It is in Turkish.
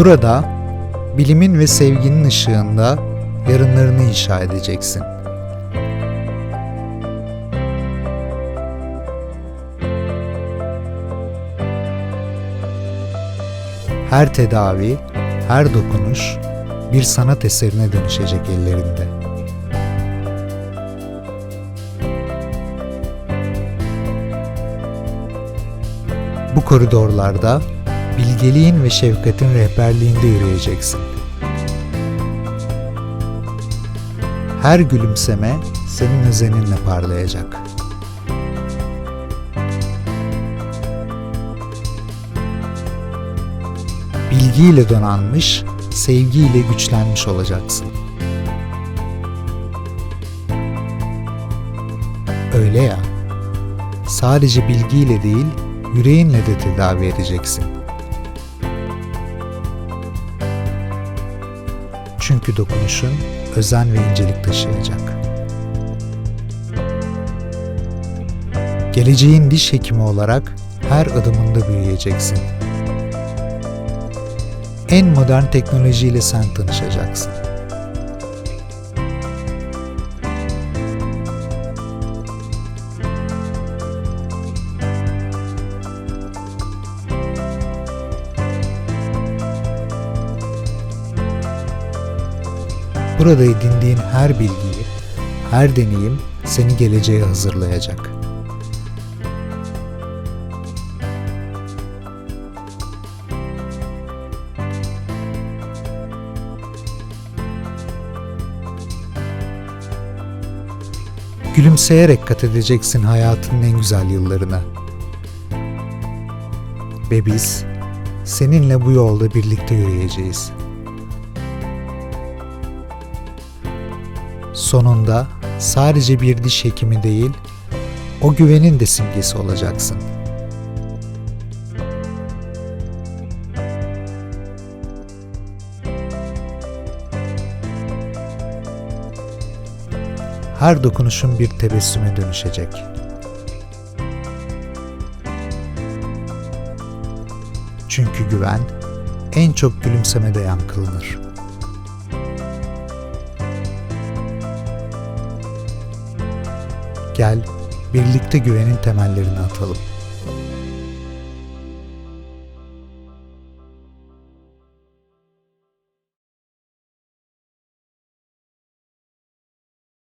Burada bilimin ve sevginin ışığında yarınlarını inşa edeceksin. Her tedavi, her dokunuş bir sanat eserine dönüşecek ellerinde. Bu koridorlarda bilgeliğin ve şefkatin rehberliğinde yürüyeceksin. Her gülümseme senin özeninle parlayacak. Bilgiyle donanmış, sevgiyle güçlenmiş olacaksın. Öyle ya, sadece bilgiyle değil, yüreğinle de tedavi edeceksin. Çünkü dokunuşun özen ve incelik taşıyacak. Geleceğin diş hekimi olarak her adımında büyüyeceksin. En modern teknolojiyle sen tanışacaksın. Burada edindiğin her bilgiyi, her deneyim seni geleceğe hazırlayacak. Gülümseyerek kat edeceksin hayatının en güzel yıllarına. Ve biz seninle bu yolda birlikte yürüyeceğiz. Sonunda sadece bir diş hekimi değil, o güvenin de simgesi olacaksın. Her dokunuşun bir tebessüme dönüşecek. Çünkü güven en çok gülümsemede yankılanır. Gel birlikte güvenin temellerini atalım.